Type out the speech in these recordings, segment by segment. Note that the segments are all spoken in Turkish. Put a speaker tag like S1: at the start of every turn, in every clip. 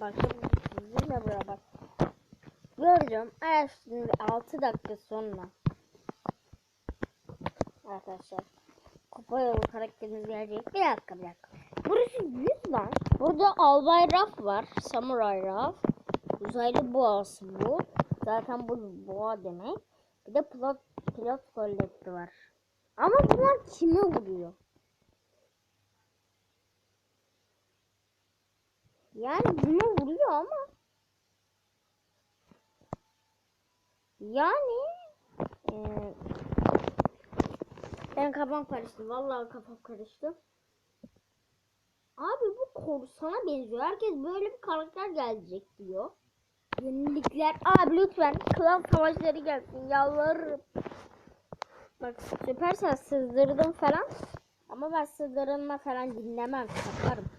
S1: buraya bak. Sizin de buraya bak. Göreceğim. Şimdi 6 dakika sonra. Arkadaşlar. Kupa yolu karakterimiz gelecek. Bir dakika bir dakika. Burası 100 lan. Burada albay raf var. Samuray raf. Uzaylı boğası bu. Zaten bu boğa demek. Bir de pilot, pilot kollekti var. Ama bunlar kimi vuruyor? Yani bunu vuruyor ama yani eee ben kafam karıştı. Vallahi kafam karıştı. Abi bu korsana benziyor. Herkes böyle bir karakter gelecek diyor. Yenilikler. Abi lütfen klan savaşları gelsin. Yalvarırım. Bak süpersel sızdırdım falan. Ama ben sızdırılma falan dinlemem. Saparım.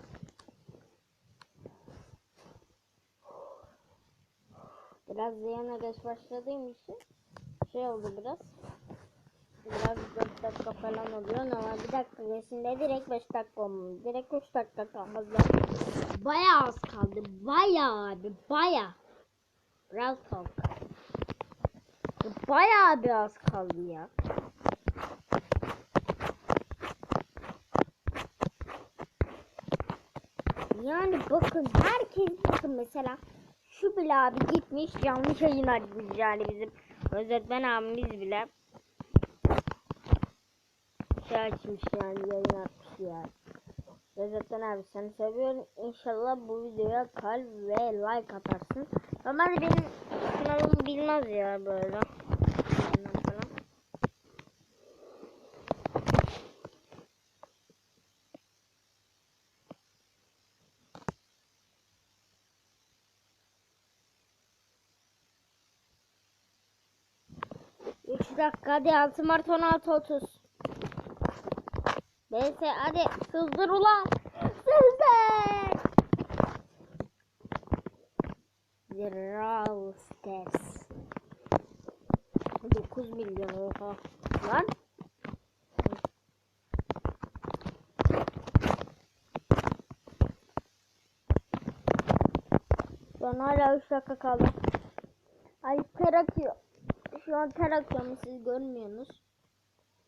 S1: Biraz ziyana geç başladığım için şey oldu biraz. Biraz 4 dakika falan oluyor. Normal bir dakika geçinde direkt 5 dakika olmalı. Direkt 3 dakika kalmaz. Bayağı az kaldı. Bayağı abi. Bayağı. Biraz kaldı. Bayağı bir az kaldı ya. Yani bakın herkes bakın mesela şu bile abi gitmiş yanlış yayın açmış yani bizim özetmen abimiz bile şey açmış yani yayın açmış yani. Özetmen abi seni seviyorum. İnşallah bu videoya kalp ve like atarsın. Normalde benim kanalımı bilmez ya böyle. Bilmem falan. Üç dakika hadi 6 Mart 16 30. Neyse hadi sızdır ulan. Sızdır. Brawl Stars. 9 milyon oha. Lan. An hala 3 dakika kaldı. Ay ter. Şu an ter akıyor siz görmüyorsunuz.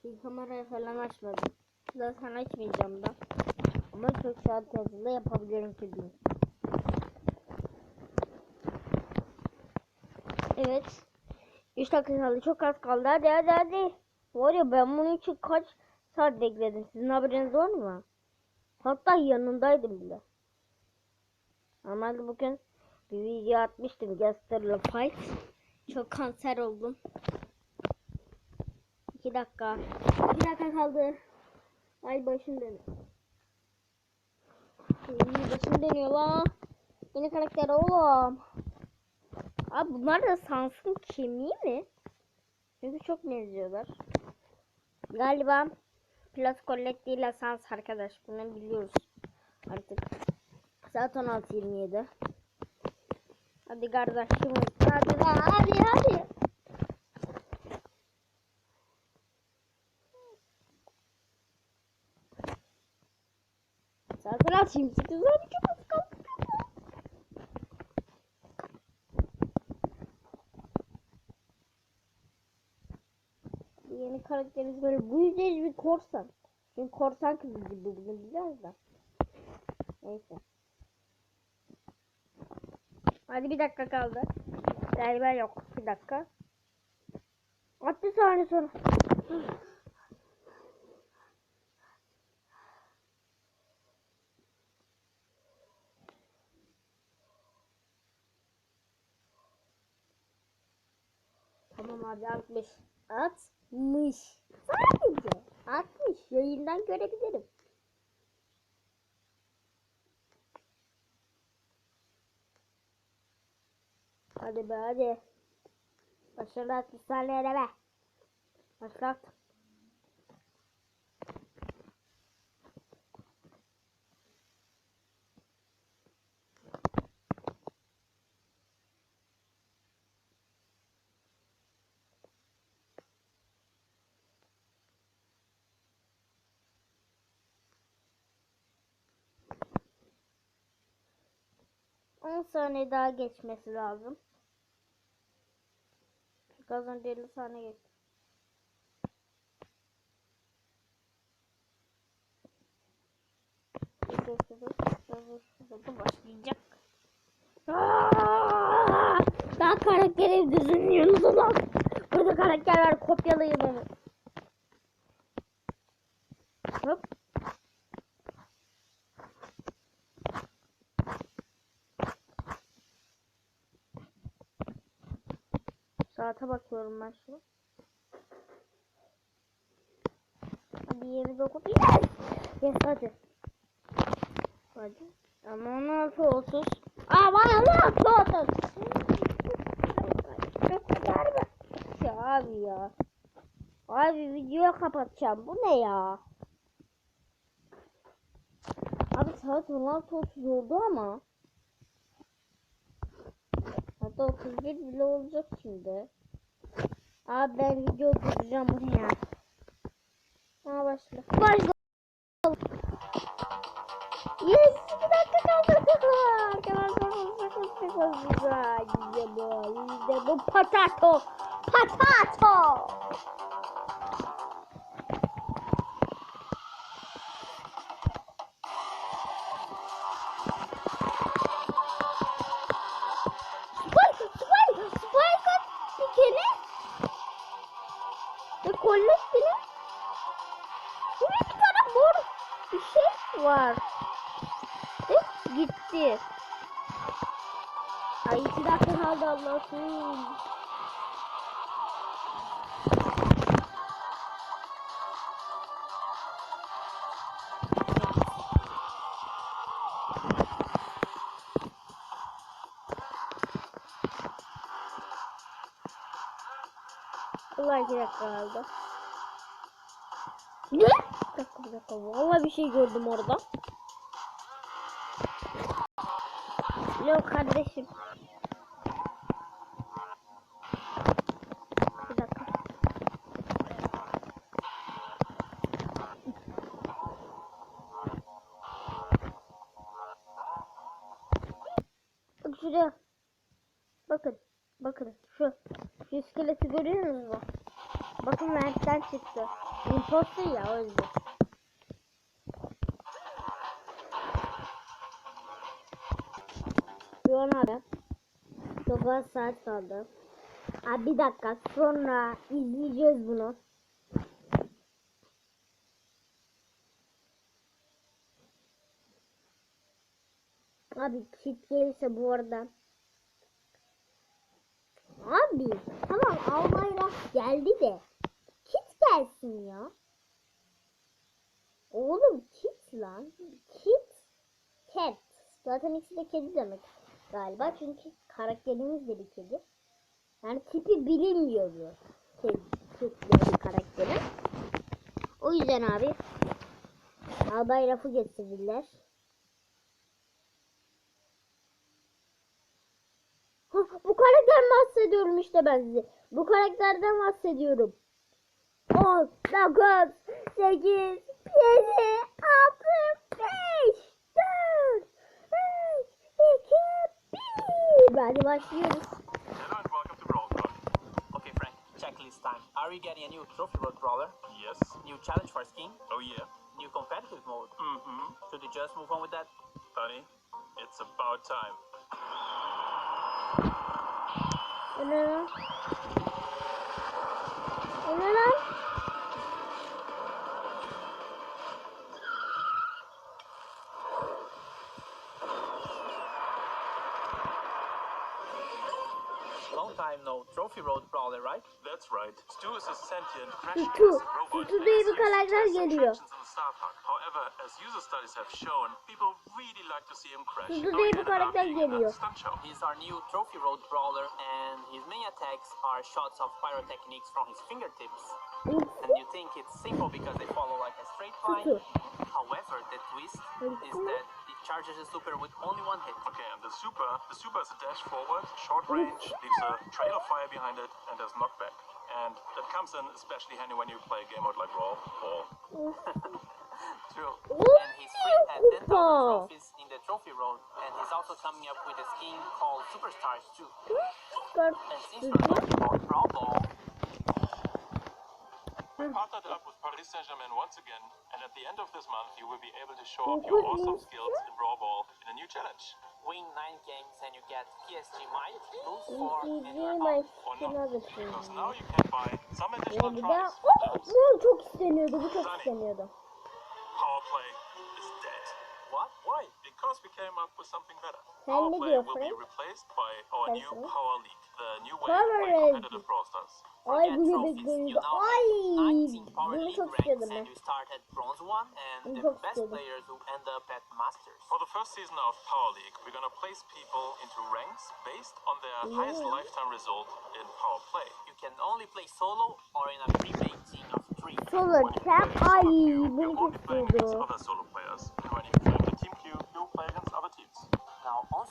S1: Bir kamerayı falan açmadım. Zaten açmayacağım da. Ama çok saat yazılı yapabilirim ki diyeyim. Evet. 3 dakika kaldı. Çok az kaldı. Hadi hadi hadi. Var ya ben bunun için kaç saat bekledim. Sizin haberiniz var mı? Hatta yanındaydım bile. Normalde bugün bir video atmıştım. Gaster'la fight. Çok kanser oldum. 2 dakika. 2 dakika kaldı. Ay başım dönüyor. Başım dönüyor lan. Yeni karakter oğlum. Abi bunlar da Sans'ın kemiği mi? Çünkü çok benziyorlar. Galiba Plus Collect ile Sans arkadaş. Bunu biliyoruz artık. Saat 16.27. Hadi kardeşim. Hadi hadi hadi. Zaten atayım. 8 abi çok az kaldı. Yeni karakterimiz böyle bu yüzden bir korsan. Çünkü korsan kızı gibi bunu biliyoruz da. Neyse. Hadi bir dakika kaldı. Galiba yok. Bir dakika. 60 saniye sonra. Tamam abi 60. 60. Sadece 60. Yayından görebilirim. Hadi be hadi. Başlat bir saniye de be. Başlat. saniye daha geçmesi lazım. Çünkü az önce 50 saniye geçti. Başlayacak. Aa! Daha karakteri düzenliyorsunuz ulan. Burada karakter var kopyalayın onu. Saate bakıyorum ben şu. Hadi 29. Yes! Yes hadi. Hadi. Ama 16 30. Ama 16 30. Ne kadar mı? Ya abi ya. Abi videoyu kapatacağım. Bu ne ya? Abi saat 16.30 oldu ama. Hatta 31 bile olacak şimdi. Abi ben video duracağım bu ne ya? Aa başla. Başla. Yes, bir dakika kaldı. Arkadaşlar sakın güzel. İşte bu, işte bu patato. Patato. Gitti. Ay iki dakika kaldı Allah'ım. Allah iki dakika kaldı. Ne? Bir dakika bir dakika. Vallahi bir şey gördüm orada. Yok kardeşim. Bir dakika. Bak şuraya. Bakın. Bakın. Şu. Şu iskeleti görüyor musunuz? Bakın Mert'ten çıktı. Imposter ya o yüzden. An abi. Çok az saat kaldı. Abi bir dakika sonra izleyeceğiz bunu. Abi kit gelirse bu arada. Abi tamam Albayrak geldi de kit gelsin ya. Oğlum kit lan. Kit. Cat. Zaten ikisi de kedi demek galiba. Çünkü karakterimiz de bir kedi. Yani tipi bilinmiyor bu. Kedi, karakteri. O yüzden abi Albay Raf'ı getirdiler. Bu karakterden bahsediyorum işte ben size. Bu karakterden bahsediyorum. 10, 9, 8, 7, 6, Hadi başlıyoruz.
S2: Hello and welcome to Brawl Talk.
S3: Okay, Frank, checklist time. Are you getting a new trophy road brawler?
S2: Yes.
S3: New challenge for skin?
S2: Oh yeah.
S3: New competitive mode?
S2: Mm-hmm.
S3: Should we just move on with that?
S2: Honey, it's about time.
S1: O ne
S3: time no trophy road brawler, right?
S2: That's right. Stu is a sentient,
S1: Stu.
S2: crashing robot.
S1: Stu diye bir karakter geliyor.
S2: Attractions in Star Park. However, as user studies have shown, people really like to see him crash.
S1: Stu
S2: So
S1: diye
S2: he
S1: bir
S2: ended up
S1: karakter
S2: being in a
S1: geliyor.
S3: He's our new trophy road brawler, and his main attacks are shots of pyrotechnics from his fingertips. And you think it's simple because they follow like a straight line. However, the twist is that it charges a super with only one hit.
S2: Okay, and the super, the super is a dash forward, short range, leaves a trail of fire behind it, and does knockback. And that comes in especially handy when you play a game mode like Brawl or
S3: True. And he's free at 10,000 trophies in the trophy road, and his is also coming up with a skin called Superstars 2. And since we're talking about Brawl Ball,
S2: We partnered up with Paris Saint-Germain once again, and at the end of this month, you will be able to show off your awesome skills in Brawl Ball in a new challenge.
S3: win 9 games and you get PSG Might, lose 4 and
S1: İkinci
S3: you're out.
S1: maçına
S2: Because now you can buy some
S1: Ve
S2: additional
S1: bir de
S2: tries.
S1: Bu çok isteniyordu. Bu çok isteniyordu.
S2: Power play is dead.
S3: What? Why?
S2: Because we came up with something better.
S1: Sen
S2: Power play will be replaced by our new. Power League, the new wave process.
S1: I
S2: believe it's going
S1: to
S3: I
S1: will
S3: talk
S1: to.
S3: You start bronze one and the best players who end up at masters.
S2: For the first season of Power League, we're gonna place people into ranks based on their
S1: yeah.
S2: highest lifetime result in power play.
S3: You can only play solo or in a pre-made team of three.
S1: Solo,
S2: tap I will
S1: talk
S2: other solo players.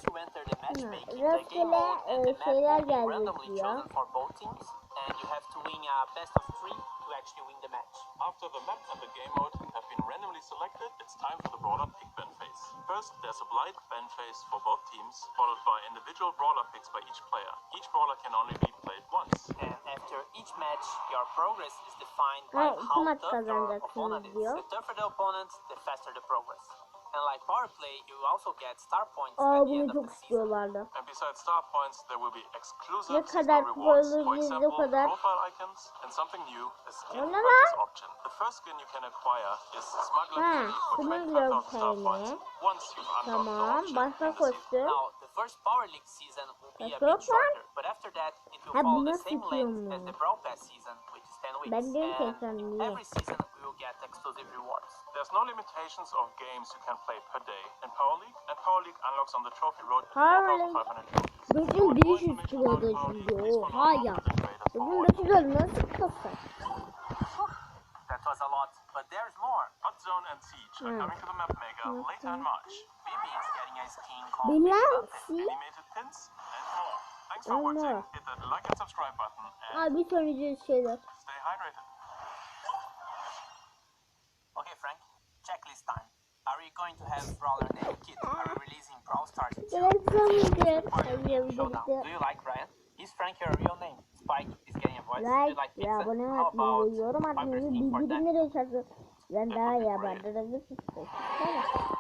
S1: Rastgele,
S3: game mode and the
S1: e, şeyler
S3: will be
S1: gelecek
S3: randomly
S1: ya.
S3: chosen for both teams, and you have to win a best of three to actually win the match.
S2: After the map and the game mode have been randomly selected, it's time for the brawler pick ban phase. First, there's a blind ban phase for both teams, followed by individual brawler picks by each player. Each brawler can only be played once.
S3: And after each match, your progress is defined by
S1: iki
S3: how tough your opponent is. The tougher the opponent, the faster the progress. And like power play, you also get star points
S1: Aa
S3: at the end of the season.
S2: And besides star points, there will be exclusive
S1: Ne kadar
S2: rewards. For example,
S1: kadar.
S2: profile icons and something new, a skin purchase option. The first skin you can acquire is Smuggler
S1: Ha,
S2: Penny for
S1: Smuggler
S2: 25,000 star points once you've unlocked the
S1: Tamam.
S2: option in the season.
S3: Now, the first Power League season will be a bit shorter, but after that, it will
S1: Ha,
S3: follow the same length as the Brawl Pass season, which is 10 weeks.
S1: Ben diyorum ki
S3: and
S1: sen niye?
S3: every season, we will get exclusive rewards.
S2: There's no limitations of games you can play per day in Power League, and Power League unlocks on the trophy road to
S1: Power League
S2: 4,500 trophies.
S1: Bugün
S2: For
S1: bir
S2: more
S1: iş
S2: information
S1: istiyordu
S2: about Power
S1: şimdi.
S2: League, please follow
S1: Oha ya.
S2: with the creators
S1: Bugün
S2: forward.
S1: 9 oldu nasıl kasa?
S3: That was a lot, but there's more.
S2: Hot Zone and Siege are coming to the map maker later in March.
S3: Bibi is getting a skin called
S1: Bilmem
S3: Big
S1: si.
S2: Animated pins like
S1: Aa bir sonraki şeyler.
S2: stay hydrated.
S3: Okay, Frank, checklist time. Are you going to have Brawler Name Kit? Are you releasing Brawl Stars 2?
S1: Evet sonraki.
S3: Or you
S1: Hadi
S3: game Showdown? Do you like Ryan? Is Frank your real name? Spike is getting a voice. Do you
S1: Like
S3: like pizza?
S1: abone
S3: How about Viper
S1: atmayı,
S3: skin for that?
S1: ben daha iyi olursunuz. Hoşçakalın.